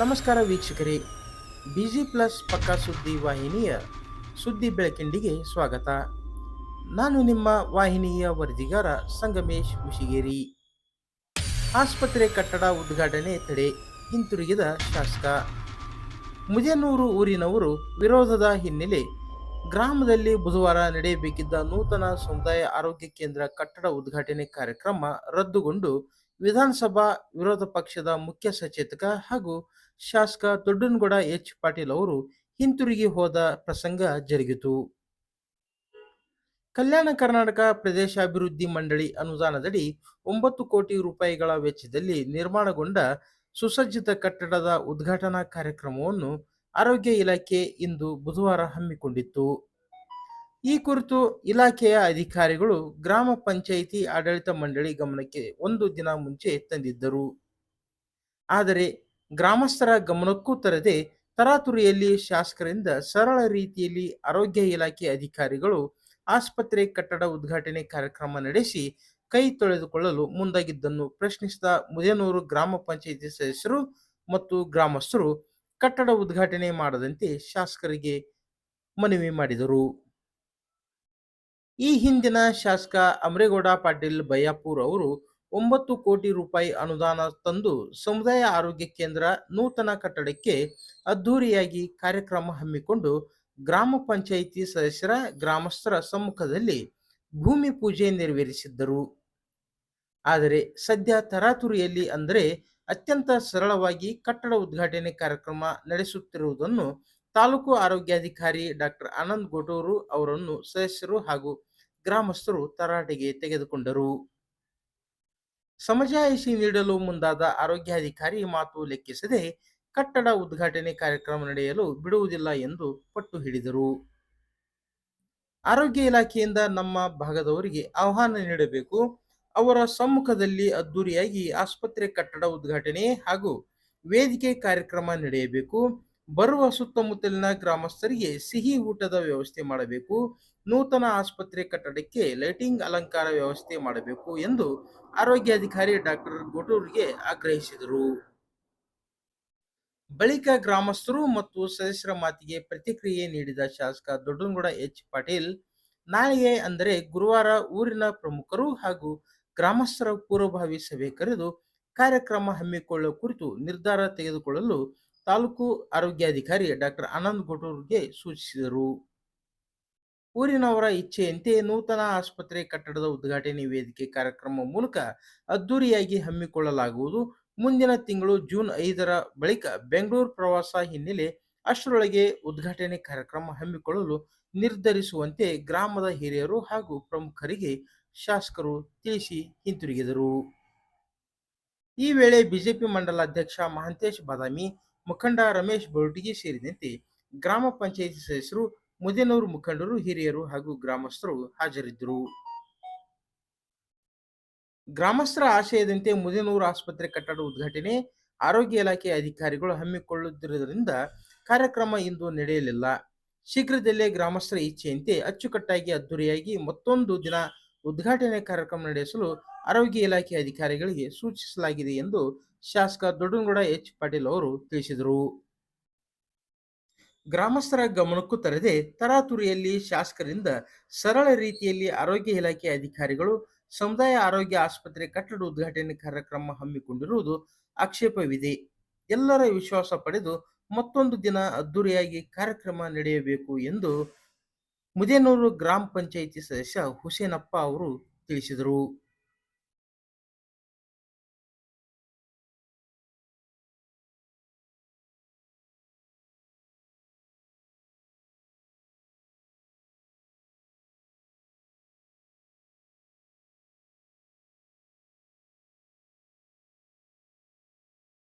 ನಮಸ್ಕಾರ ವೀಕ್ಷಕರೇ. Busy plus ಪಕ್ಕ ಸುದ್ದಿ ವಾಹಿನಿಯ ಸುದ್ದಿ ಬೆಳಕಿಂಡಿಗೆ ಸ್ವಾಗತ. ನಾನು ನಿಮ್ಮ ವಾಹಿನಿಯ ವರದಿಗಾರ ಸಂಗಮೇಶ್ ಮುಷಿಗೇರಿ. ಆಸ್ಪತ್ರೆ ಕಟ್ಟಡ ಉದ್ಘಾಟನೆ ತಡೆ ಹಿಂತಿರುಗಿದ ಶಾಸಕ. ಮುಜನೂರು ಊರಿನವರು ವಿರೋಧದ ಹಿನ್ನೆಲೆ ಗ್ರಾಮದಲ್ಲಿ ಬುಧವಾರ ನಡೆಯಬೇಕಿದ್ದ ನೂತನ ಸಮುದಾಯ ಆರೋಗ್ಯ ಕೇಂದ್ರ ಕಟ್ಟಡ ಉದ್ಘಾಟನೆ ಕಾರ್ಯಕ್ರಮ ರದ್ದುಗೊಂಡು ವಿಧಾನಸಭಾ ವಿರೋಧ ಪಕ್ಷದ ಮುಖ್ಯ ಸಚೇತಕ ಹಾಗೂ ಶಾಸಕ ದೊಡ್ಡನಗೌಡ ಎಚ್ ಪಾಟೀಲ್ ಅವರು ಹಿಂತಿರುಗಿ ಹೋದ ಪ್ರಸಂಗ ಜರುಗಿತು. ಕಲ್ಯಾಣ ಕರ್ನಾಟಕ ಪ್ರದೇಶಾಭಿವೃದ್ಧಿ ಮಂಡಳಿ ಅನುದಾನದಡಿ ಒಂಬತ್ತು ಕೋಟಿ ರೂಪಾಯಿಗಳ ವೆಚ್ಚದಲ್ಲಿ ನಿರ್ಮಾಣಗೊಂಡ ಸುಸಜ್ಜಿತ ಕಟ್ಟಡದ ಉದ್ಘಾಟನಾ ಕಾರ್ಯಕ್ರಮವನ್ನು ಆರೋಗ್ಯ ಇಲಾಖೆ ಇಂದು ಬುಧವಾರ ಹಮ್ಮಿಕೊಂಡಿತ್ತು. ಈ ಕುರಿತು ಇಲಾಖೆಯ ಅಧಿಕಾರಿಗಳು ಗ್ರಾಮ ಪಂಚಾಯಿತಿ ಆಡಳಿತ ಮಂಡಳಿ ಗಮನಕ್ಕೆ ಒಂದು ದಿನ ಮುಂಚೆ ತಂದಿದ್ದರು. ಆದರೆ ಗ್ರಾಮಸ್ಥರ ಗಮನಕ್ಕೂ ತರದೆ ತರಾತುರಿಯಲ್ಲಿ ಶಾಸಕರಿಂದ ಸರಳ ರೀತಿಯಲ್ಲಿ ಆರೋಗ್ಯ ಇಲಾಖೆ ಅಧಿಕಾರಿಗಳು ಆಸ್ಪತ್ರೆ ಕಟ್ಟಡ ಉದ್ಘಾಟನೆ ಕಾರ್ಯಕ್ರಮ ನಡೆಸಿ ಕೈ ತೊಳೆದುಕೊಳ್ಳಲು ಮುಂದಾಗಿದ್ದನ್ನು ಪ್ರಶ್ನಿಸಿದ ಮುದೇನೂರು ಗ್ರಾಮ ಪಂಚಾಯಿತಿ ಸದಸ್ಯರು ಮತ್ತು ಗ್ರಾಮಸ್ಥರು ಕಟ್ಟಡ ಉದ್ಘಾಟನೆ ಮಾಡದಂತೆ ಶಾಸಕರಿಗೆ ಮನವಿ ಮಾಡಿದರು. ಈ ಹಿಂದಿನ ಶಾಸಕ ಅಮರೇಗೌಡ ಪಾಟೀಲ್ ಬಯ್ಯಾಪುರ್ ಅವರು ಒಂಬತ್ತು ಕೋಟಿ ರೂಪಾಯಿ ಅನುದಾನ ತಂದು ಸಮುದಾಯ ಆರೋಗ್ಯ ಕೇಂದ್ರ ನೂತನ ಕಟ್ಟಡಕ್ಕೆ ಅದ್ಧೂರಿಯಾಗಿ ಕಾರ್ಯಕ್ರಮ ಹಮ್ಮಿಕೊಂಡು ಗ್ರಾಮ ಪಂಚಾಯಿತಿ ಸದಸ್ಯರ ಗ್ರಾಮಸ್ಥರ ಸಮ್ಮುಖದಲ್ಲಿ ಭೂಮಿ ಪೂಜೆ ನೆರವೇರಿಸಿದ್ದರು. ಆದರೆ ಸದ್ಯ ತರಾತುರಿಯಲ್ಲಿ ಅಂದರೆ ಅತ್ಯಂತ ಸರಳವಾಗಿ ಕಟ್ಟಡ ಉದ್ಘಾಟನೆ ಕಾರ್ಯಕ್ರಮ ನಡೆಸುತ್ತಿರುವುದನ್ನು ತಾಲೂಕು ಆರೋಗ್ಯಾಧಿಕಾರಿ ಡಾಕ್ಟರ್ ಆನಂದ್ ಗೋಟೂರು ಅವರನ್ನು ಸದಸ್ಯರು ಹಾಗೂ ಗ್ರಾಮಸ್ಥರು ತರಾಟೆಗೆ ತೆಗೆದುಕೊಂಡರು. ಸಮಜಾಯಿಷಿ ನೀಡಲು ಮುಂದಾದ ಆರೋಗ್ಯಾಧಿಕಾರಿ ಮಾತು ಲೆಕ್ಕಿಸದೆ ಕಟ್ಟಡ ಉದ್ಘಾಟನೆ ಕಾರ್ಯಕ್ರಮ ನಡೆಯಲು ಬಿಡುವುದಿಲ್ಲ ಎಂದು ಪಟ್ಟು ಹಿಡಿದರು. ಆರೋಗ್ಯ ಇಲಾಖೆಯಿಂದ ನಮ್ಮ ಭಾಗದವರಿಗೆ ಆಹ್ವಾನ ನೀಡಬೇಕು. ಅವರ ಸಮ್ಮುಖದಲ್ಲಿ ಅದ್ದೂರಿಯಾಗಿ ಆಸ್ಪತ್ರೆ ಕಟ್ಟಡ ಉದ್ಘಾಟನೆ ಹಾಗೂ ವೇದಿಕೆ ಕಾರ್ಯಕ್ರಮ ನಡೆಯಬೇಕು. ಬರುವ ಸುತ್ತಮುತ್ತಲಿನ ಗ್ರಾಮಸ್ಥರಿಗೆ ಸಿಹಿ ಊಟದ ವ್ಯವಸ್ಥೆ ಮಾಡಬೇಕು. ನೂತನ ಆಸ್ಪತ್ರೆ ಕಟ್ಟಡಕ್ಕೆ ಲೈಟಿಂಗ್ ಅಲಂಕಾರ ವ್ಯವಸ್ಥೆ ಮಾಡಬೇಕು ಎಂದು ಆರೋಗ್ಯಾಧಿಕಾರಿ ಡಾಕ್ಟರ್ ಗೊಟೂರ್ಗೆ ಆಗ್ರಹಿಸಿದರು. ಬಳಿಕ ಗ್ರಾಮಸ್ಥರು ಮತ್ತು ಸದಸ್ಯರ ಮಾತಿಗೆ ಪ್ರತಿಕ್ರಿಯೆ ನೀಡಿದ ಶಾಸಕ ದೊಡ್ಡನಗೌಡ ಎಚ್. ಪಾಟೀಲ್ ನಾಳೆಯೇ ಅಂದರೆ ಗುರುವಾರ ಊರಿನ ಪ್ರಮುಖರು ಹಾಗೂ ಗ್ರಾಮಸ್ಥರ ಪೂರ್ವಭಾವಿ ಸಭೆ ಕರೆದು ಕಾರ್ಯಕ್ರಮ ಹಮ್ಮಿಕೊಳ್ಳುವ ಕುರಿತು ನಿರ್ಧಾರ ತೆಗೆದುಕೊಳ್ಳಲು ತಾಲೂಕು ಆರೋಗ್ಯಾಧಿಕಾರಿ ಡಾಕ್ಟರ್ ಆನಂದ್ ಗೊಟೂರ್ಗೆ ಸೂಚಿಸಿದರು. ಊರಿನವರ ಇಚ್ಛೆಯಂತೆ ನೂತನ ಆಸ್ಪತ್ರೆ ಕಟ್ಟಡದ ಉದ್ಘಾಟನೆ ವೇದಿಕೆ ಕಾರ್ಯಕ್ರಮ ಮೂಲಕ ಅದ್ದೂರಿಯಾಗಿ ಹಮ್ಮಿಕೊಳ್ಳಲಾಗುವುದು. ಮುಂದಿನ ತಿಂಗಳು ಜೂನ್ ಐದರ ಬಳಿಕ ಬೆಂಗಳೂರು ಪ್ರವಾಸ ಹಿನ್ನೆಲೆ ಅಷ್ಟರೊಳಗೆ ಉದ್ಘಾಟನೆ ಕಾರ್ಯಕ್ರಮ ಹಮ್ಮಿಕೊಳ್ಳಲು ನಿರ್ಧರಿಸುವಂತೆ ಗ್ರಾಮದ ಹಿರಿಯರು ಹಾಗೂ ಪ್ರಮುಖರಿಗೆ ಶಾಸಕರು ತಿಳಿಸಿ ಹಿಂತಿರುಗಿದರು. ಈ ವೇಳೆ ಬಿಜೆಪಿ ಮಂಡಲ ಅಧ್ಯಕ್ಷ ಮಹಂತೇಶ್ ಬಾದಾಮಿ, ಮುಖಂಡ ರಮೇಶ್ ಬೋರ್ಟಿಗಿ ಸೇರಿದಂತೆ ಗ್ರಾಮ ಪಂಚಾಯಿತಿ ಸದಸ್ಯರು ಮುದೇನೂರು ಮುಖಂಡರು, ಹಿರಿಯರು ಹಾಗೂ ಗ್ರಾಮಸ್ಥರು ಹಾಜರಿದ್ದರು. ಗ್ರಾಮಸ್ಥರ ಆಶಯದಂತೆ ಮುದೇನೂರು ಆಸ್ಪತ್ರೆ ಕಟ್ಟಡ ಉದ್ಘಾಟನೆ, ಆರೋಗ್ಯ ಇಲಾಖೆ ಅಧಿಕಾರಿಗಳು ಹಮ್ಮಿಕೊಳ್ಳುತ್ತಿರುವುದರಿಂದ ಕಾರ್ಯಕ್ರಮ ಇಂದು ನಡೆಯಲಿಲ್ಲ. ಶೀಘ್ರದಲ್ಲೇ ಗ್ರಾಮಸ್ಥರ ಇಚ್ಛೆಯಂತೆ ಅಚ್ಚುಕಟ್ಟಾಗಿ ಅದ್ದೂರಿಯಾಗಿ ಮತ್ತೊಂದು ದಿನ ಉದ್ಘಾಟನೆ ಕಾರ್ಯಕ್ರಮ ನಡೆಸಲು ಆರೋಗ್ಯ ಇಲಾಖೆ ಅಧಿಕಾರಿಗಳಿಗೆ ಸೂಚಿಸಲಾಗಿದೆ ಎಂದು ಶಾಸಕ ದೊಡ್ಡನಗೌಡ ಎಚ್ ಪಾಟೀಲ್ ಅವರು ತಿಳಿಸಿದರು. ಗ್ರಾಮಸ್ಥರ ಗಮನಕ್ಕೂ ತರದೆ ತರಾತುರಿಯಲ್ಲಿ ಶಾಸಕರಿಂದ ಸರಳ ರೀತಿಯಲ್ಲಿ ಆರೋಗ್ಯ ಇಲಾಖೆ ಅಧಿಕಾರಿಗಳು, ಸಮುದಾಯ ಆರೋಗ್ಯ ಆಸ್ಪತ್ರೆ ಕಟ್ಟಡ ಉದ್ಘಾಟನೆ ಕಾರ್ಯಕ್ರಮ ಹಮ್ಮಿಕೊಂಡಿರುವುದು ಆಕ್ಷೇಪವಿದೆ. ಎಲ್ಲರ ವಿಶ್ವಾಸ ಪಡೆದು ಮತ್ತೊಂದು ದಿನ ಅದ್ದೂರಿಯಾಗಿ ಕಾರ್ಯಕ್ರಮ ನಡೆಯಬೇಕು ಎಂದು ಮುದೇನೂರು ಗ್ರಾಮ ಪಂಚಾಯಿತಿ ಸದಸ್ಯ ಹುಸೇನಪ್ಪ ಅವರು ತಿಳಿಸಿದರು.